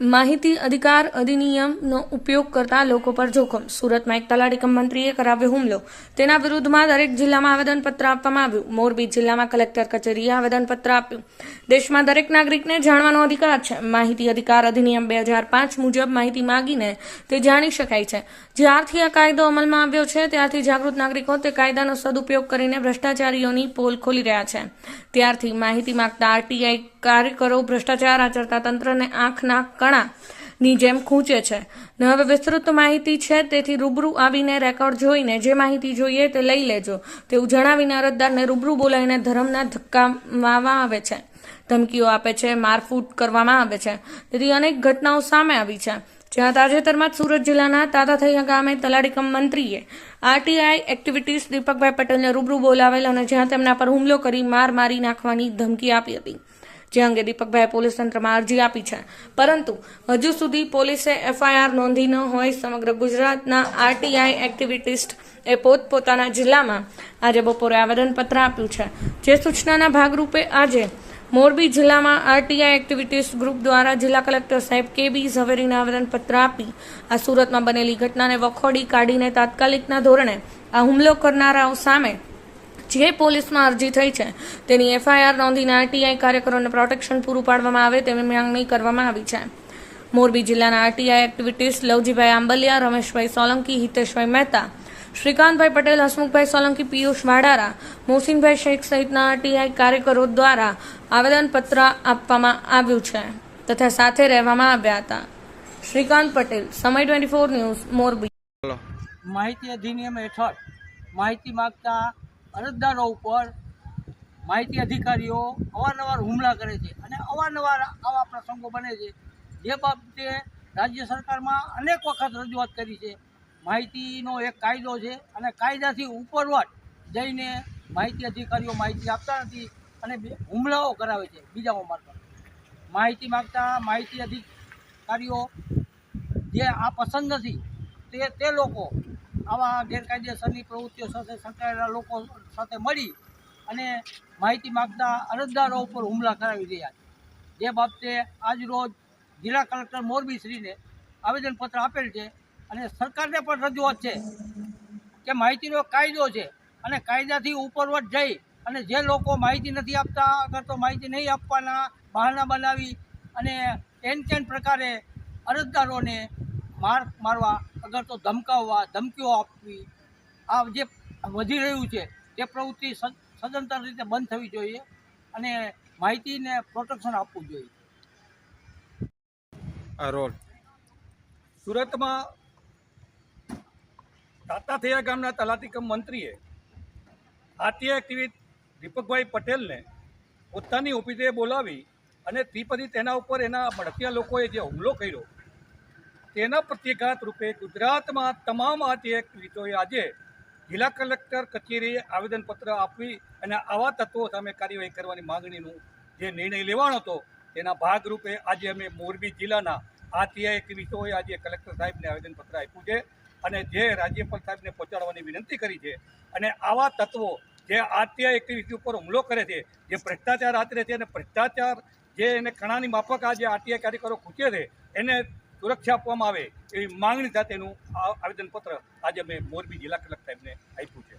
માહિતી અધિકાર અધિનિયમનો ઉપયોગ કરતા લોકો પર જોખમ. સુરતમાં એક તલાટી કમ મંત્રીએ કરાવ્યો હુમલો. તેના વિરુદ્ધમાં દરેક જિલ્લામાં આવેદનપત્ર આપવામાં આવ્યું. મોરબી જિલ્લામાં કલેક્ટર કચેરીએ આવેદનપત્ર આપ્યું. દેશમાં દરેક નાગરિકને જાણવાનો અધિકાર છે. માહિતી અધિકાર અધિનિયમ બે હજાર પાંચ મુજબ માહિતી માંગીને તે જાણી શકાય છે. જ્યારથી આ કાયદો અમલમાં આવ્યો છે, ત્યારથી જાગૃત નાગરિકો તે કાયદાનો સદુપયોગ કરીને ભ્રષ્ટાચારીઓની પોલ ખોલી રહ્યા છે. ત્યારથી માહિતી માગતા આરટીઆઈ કાર્યકરો ભ્રષ્ટાચાર આચરતા તંત્રને આંખના કણા ની જેમ ખૂંચે છે. ને હવે વિસ્તૃત માહિતી છે, તેથી રૂબરૂ આવીને રેકોર્ડ જોઈને જે માહિતી જોઈએ તે લઈ લેજો. તેવું જણાવીને અરજદારને રૂબરૂ બોલાવીને ધર્મના ધક્કા મારવામાં આવે છે. ધમકીઓ આપે છે, મારફૂટ કરવામાં આવે છે. તેથી અનેક ઘટનાઓ સામે આવી છે. જ્યાં તાજેતરમાં જ સુરત જિલ્લાના તાતાથૈયા ગામે તલાડીકમ મંત્રીએ આરટીઆઈ એક્ટિવિટીઝ દીપકભાઈ પટેલને રૂબરૂ બોલાવેલ અને જ્યાં તેમના પર હુમલો કરી માર મારી નાખવાની ધમકી આપી હતી. જે અંગે દીપકભાઈ પોલીસ તંત્રમાં અરજી આપી છે. પરંતુ હજુ સુધી પોલીસે એફઆઈઆર નોંધી ન હોય સમગ્ર ગુજરાતના આરટીઆઈ એક્ટિવિટીસ્ટ એ પોતપોતાના જિલ્લામાં આજે બપોરે આવેદનપત્ર આપ્યું છે. જે સૂચનાના ભાગરૂપે આજે મોરબી જિલ્લામાં આરટીઆઈ એક્ટિવિટીઝ ગ્રુપ દ્વારા જિલ્લા કલેક્ટર સાહેબ કે બી ઝવેરીને આવેદનપત્ર આપી આ સુરતમાં બનેલી ઘટનાને વખોડી કાઢીને તાત્કાલિકના ધોરણે આ હુમલો કરનારાઓ સામે જે પોલીસમાં અરજી થઈ છે, તેની એફઆઈઆર નોંધીને આરટીઆઈ કાર્યકરોને પ્રોટેક્શન પૂરું પાડવામાં આવે તેવી માંગણી કરવામાં આવી છે. મોરબી જિલ્લાના આરટીઆઈ એક્ટિવિટીઝ લવજીભાઈ આંબલિયા, રમેશભાઈ સોલંકી, હિતેશભાઈ મહેતા, શ્રીકાંતભાઈ પટેલ, હસમુખભાઈ સોલંકી, પિયુષ વાડારા મોહસિનભાઈ શેખ સહિતના આરટીઆઈ કાર્યકરો દ્વારા આવેદનપત્ર આપવામાં આવ્યું છે તથા સાથે રહેવામાં આવ્યા હતા. શ્રીકાંત પટેલ, સમય ટ્વેન્ટી ફોર ન્યૂઝ, મોરબી. માહિતી અધિનિયમ હેઠળ માહિતી માગતા અરજદારો ઉપર માહિતી અધિકારીઓ અવારનવાર હુમલા કરે છે અને અવારનવાર આવા પ્રસંગો બને છે. જે બાબતે રાજ્ય સરકારમાં અનેક વખત રજૂઆત કરી છે. માહિતીનો એક કાયદો છે અને કાયદાથી ઉપરવટ જઈને માહિતી અધિકારીઓ માહિતી આપતા નથી અને હુમલાઓ કરાવે છે બીજાઓ મારફત. માહિતી માગતા માહિતી અધિકારીઓ જે આ પસંદ નથી તે તે લોકો આવા ગેરકાયદેસરની પ્રવૃત્તિઓ સાથે સંકળાયેલા લોકો સાથે મળી અને માહિતી માગતા અરજદારો ઉપર હુમલા કરાવી રહ્યા છે. જે બાબતે આજ રોજ જિલ્લા કલેક્ટર મોરબી શ્રીને આવેદનપત્ર આપેલ છે અને સરકારને પણ રજૂઆત છે કે માહિતીનો કાયદો છે અને કાયદાથી ઉપરવટ જઈ અને જે લોકો માહિતી નથી આપતા, અગર તો માહિતી નહીં આપવાના બહાના બનાવી અને એન કેન પ્રકારે અરજદારોને માર મારવા, અગર તો ધમકાવવા, ધમકીઓ આપવી, આ જે વધી રહ્યું છે, તે પ્રવૃત્તિ સદ- સદંતર રીતે બંધ થવી જોઈએ અને માહિતીને પ્રોટેક્શન આપવું જોઈએ. આ સુરતમાં તાતાથૈયા ગામના તલાટી મંત્રીએ આરટીઆઈ એક્ટિવિટ દીપકભાઈ પટેલને પોતાની ઓફિસે બોલાવી અને ત્રિપદી તેના ઉપર એના ભડકિયા લોકોએ જે હુમલો કર્યો તેના પ્રત્યેઘાત રૂપે ગુજરાતમાં તમામ આરટીઆઈ એક્ટિવિટીઓએ આજે જિલ્લા કલેક્ટર કચેરીએ આવેદનપત્ર આપવી અને આવા તત્વો સામે કાર્યવાહી કરવાની માંગણીનું જે નિર્ણય લેવાનો હતો, તેના ભાગરૂપે આજે અમે મોરબી જિલ્લાના આરટીઆઈ વિષયોએ આજે કલેક્ટર સાહેબને આવેદનપત્ર આપ્યું છે અને જે રાજ્યપાલ સાહેબને પહોંચાડવાની વિનંતી કરી છે અને આવા તત્વો જે આરટીઆઈ એક્ટિવિટી ઉપર હુમલો કરે છે, જે ભ્રષ્ટાચાર આચરે છે અને ભ્રષ્ટાચાર જે એને કણાની માફક આ જે આરટીઆઈ કાર્યકરો ખૂચે છે, એને સુરક્ષા આપવામાં આવે એવી માંગણી સાથેનું આવેદનપત્ર આજે અમે મોરબી જિલ્લા કલેક્ટર સાહેબને આપ્યું છે.